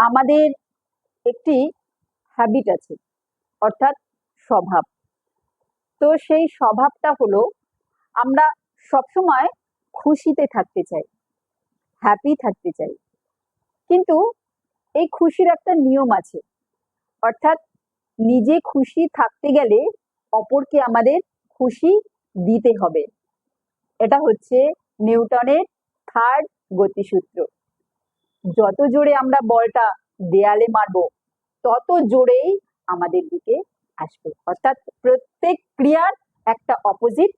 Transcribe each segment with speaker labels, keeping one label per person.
Speaker 1: আমাদের একটি হ্যাবিট আছে, অর্থাৎ স্বভাব। তো সেই স্বভাবটা হলো, আমরা সবসময় খুশিতে থাকতে চাই হ্যাপি থাকতে চাই। কিন্তু এই খুশির একটা নিয়ম আছে, অর্থাৎ নিজে খুশি থাকতে গেলে অপরকে আমাদের খুশি দিতে হবে। এটা হচ্ছে নিউটনের থার্ড গতিসূত্র। যত জোরে আমরা বলটা দেয়ালে মারবো, তত জোরেই আমাদের দিকে আসবে। অর্থাৎ প্রত্যেক ক্রিয়ার একটা অপোজিট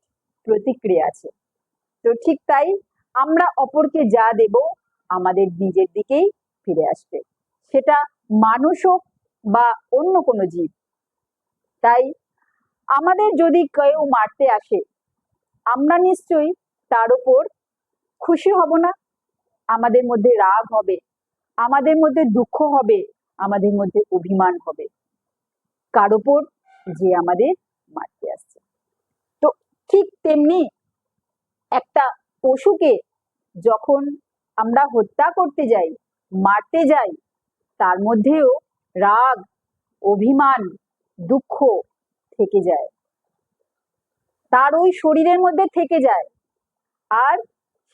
Speaker 1: প্রতিক্রিয়া আছে। তো ঠিক তাই আমরা অপরকে যা দেব আমাদের নিজের দিকেই ফিরে আসবে। সেটা মানুষ হোক বা অন্য কোনো জীব। তাই আমাদের যদি কেউ মারতে আসে, আমরা নিশ্চয়ই তার উপর খুশি হব না। আমাদের মধ্যে রাগ হবে, আমাদের মধ্যে দুঃখ হবে, আমাদের মধ্যে অভিমান হবে। কার ওপর? যে আমাদের মারতে আসছে তো ঠিক তেমনি একটা পশুকে যখন আমরা হত্যা করতে যাই, মারতে যাই, তার মধ্যেও রাগ, অভিমান, দুঃখ থেকে যায়। তার ওই শরীরের মধ্যে থেকে যায়। আর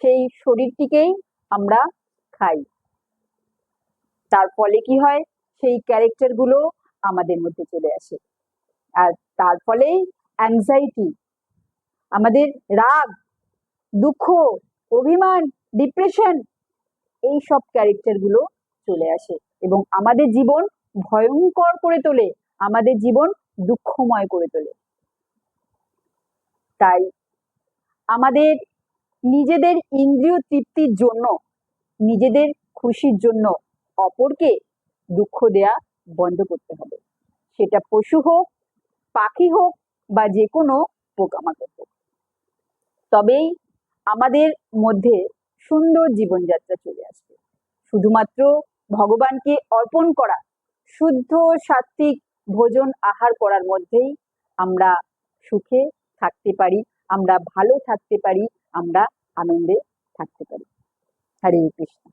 Speaker 1: সেই শরীরটিকেই আমরা খাই। তার ফলে কি হয়? সেই ক্যারেক্টারগুলো আমাদের মধ্যে চলে আসে। আর তার ফলেই অ্যাংজাইটি আমাদের রাগ, দুঃখ, অভিমান ডিপ্রেশন এই সব ক্যারেক্টারগুলো চলে আসে এবং আমাদের জীবন ভয়ঙ্কর করে তোলে, আমাদের জীবন দুঃখময় করে তোলে। তাই আমাদের নিজেদের ইন্দ্রিয় তৃপ্তির জন্য, নিজেদের খুশির জন্য অপরকে দুঃখ দেয়া বন্ধ করতে হবে। সেটা পশু হোক, পাখি হোক বা যে কোনো পোকামাকড় হোক। তবেই আমাদের মধ্যে সুন্দর জীবনযাত্রা চলে আসবে। শুধুমাত্র ভগবানকে অর্পণ করা, শুদ্ধ সাত্বিক ভোজন আহার করার মধ্যেই আমরা সুখে থাকতে পারি, আমরা ভালো থাকতে পারি আমরা আনন্দে থাকতে পারি। হরে কৃষ্ণ।